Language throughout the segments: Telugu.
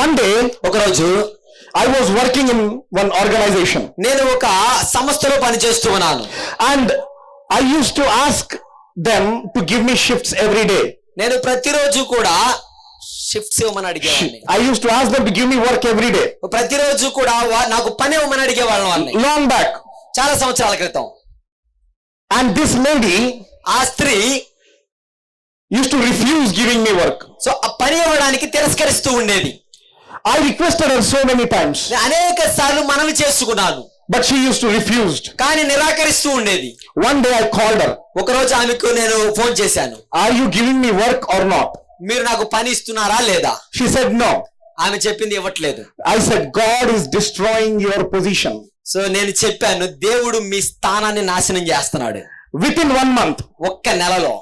వన్ డే ఒక రోజు I was working in one organization నేను ఒక సంస్థలో పని చేస్తూ ఉన్నాను. And I use to ask them to give me shifts every day నేను ప్రతి రోజు కూడా షిఫ్ట్స్ ఇవ్వమని అడిగేవాడిని. I use to ask them to give me work every day ప్రతిరోజు కూడా నాకు పని ఇవ్వమని అడిగేవాళ్ళం వాళ్ళని లాంగ్ బ్యాక్ చాలా సంవత్సరాల క్రితం. అండ్ దిస్ లేడీ ఆ స్త్రీ use to refuse giving me work so ఆ పని ఇవ్వడానికి తిరస్కరిస్తూ ఉండేది. I request her so many times అనేక సార్లు మనవి చేసుకున్నాను. But she use to refuse కానీ నిరాకరిస్తూ ఉండేది. One day I called her ఒక రోజు ఆమెకు నేను ఫోన్ చేశాను. Are you giving me work or not మీరు నాకు పని ఇస్తున్నారా లేదా? షీ సెడ్ నో ఆమె చెప్పింది ఇవ్వట్లేదు. I said God is destroying your position so నేను చెప్పాను దేవుడు మీ స్థానాన్ని నాశనం చేస్తున్నాడు. విత్ ఇన్ వన్ మంత్ ఒక్క నెలలో.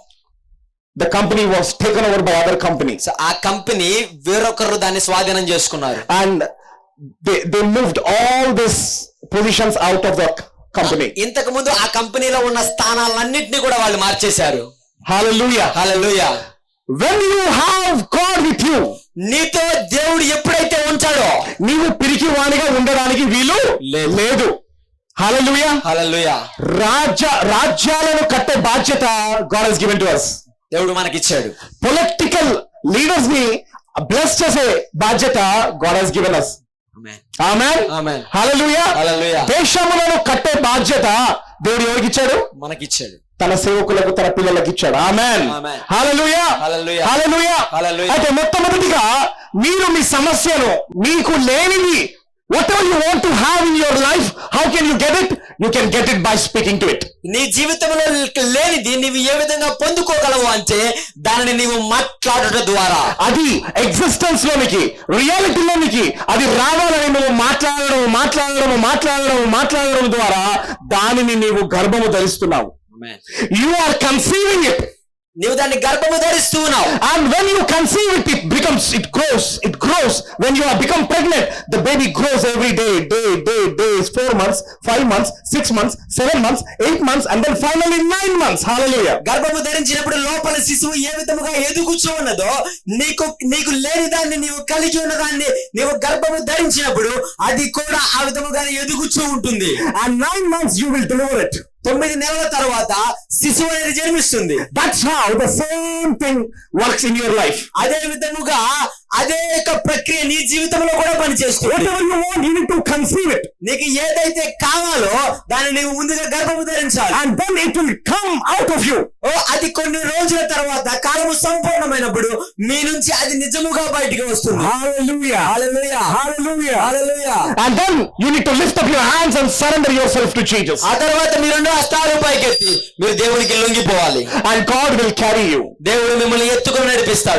The company was taken over by other companies. So ఆ కంపెనీ వేరొకరు దాన్ని స్వాధీనం చేసుకున్నారు And they, they moved all these positions out of the company. ఇంతకు ముందు ఆ కంపెనీలో ఉన్న స్థానాలన్నింటినీ కూడా వాళ్ళు మార్చేశారు Hallelujah. Hallelujah When you have God with you, నీతో దేవుడు ఎప్పుడైతే ఉంచాడో నీవు పిరికి వాణిగా ఉండడానికి వీలు లేదు. Hallelujah. హల్లెలూయా రాజ్య రాజ్యాలను కట్టే బాధ్యత God has given to us దేవుడు మనకిచ్చాడు. పొలిటికల్ లీడర్స్ని బ్లెస్ చేసే బాధ్యత God has given us. Hallelujah దేశములను కట్టే బాధ్యత దేవుడు ఎవరికి ఇచ్చాడు? మనకిచ్చాడు. తన సేవకులకు తన పిల్లలకు ఇచ్చాడు. ఆమెన్ అయితే మొట్టమొదటిగా మీరు మీ సమస్యను మీకు లేనిది whatever you want to have in your life how can you get it you can get it by speaking to it నీ జీవితంలో లేనిది నీవు ఏ విధంగా పొందుకోగలవు అంటే దానిని నీవు మాట్లాడటం ద్వారా. అది ఎగ్జిస్టెన్స్ లోనికి రియాలిటీలోనికి అది రావాలని నువ్వు మాట్లాడడం మాట్లాడడం మాట్లాడడం మాట్లాడడం ద్వారా దానిని నీవు గర్భము ధరిస్తున్నావు. యు ఆర్ కన్సీవింగ్ ఇట్ నీవు దాన్ని గర్భము ధరిస్తూ ఉన్నావు. And when you conceive it it becomes it grows it grows when you are become pregnant the baby grows every day day day day 4 months five months six months seven months eight months and then finally 9 months hallelujah గర్భము ధరించినప్పుడు లోపల శిశువు ఏ విధముగా ఎదుగుచో ఉన్నదో నీకు నీకు లేని దాన్ని నీవు కలిగి ఉన్న దాన్ని నీవు గర్భము ధరించినప్పుడు అది కూడా ఆ విధముగా ఎదుగుచూ ఉంటుంది. And nine months you will deliver it తొమ్మిది నెలల తర్వాత శిశువు అనేది జన్మిస్తుంది. That's how the same thing works in your life అదే విధముగా అదే యొక్క ప్రక్రియ నీ జీవితంలో కూడా పనిచేస్తుంది. నీకు ఏదైతే కావాలో దాన్ని నీవు ముందుగా గర్భము ధరించాలి. And then it will come out of you ఓ అది కొన్ని రోజుల తర్వాత కాలము సంపూర్ణమైనప్పుడు మీ నుంచి అది నిజముగా బయటికి వస్తుంది. Hallelujah hallelujah hallelujah hallelujah and then you to lift up your hands and surrender self to Jesus ఆ తర్వాత మీ రెండు హస్తాలు పైకి ఎత్తి మీరు దేవునికి లొంగిపోవాలి. And God will carry you దేవుడు మిమ్మల్ని ఎత్తుకొని నడిపిస్తాడు.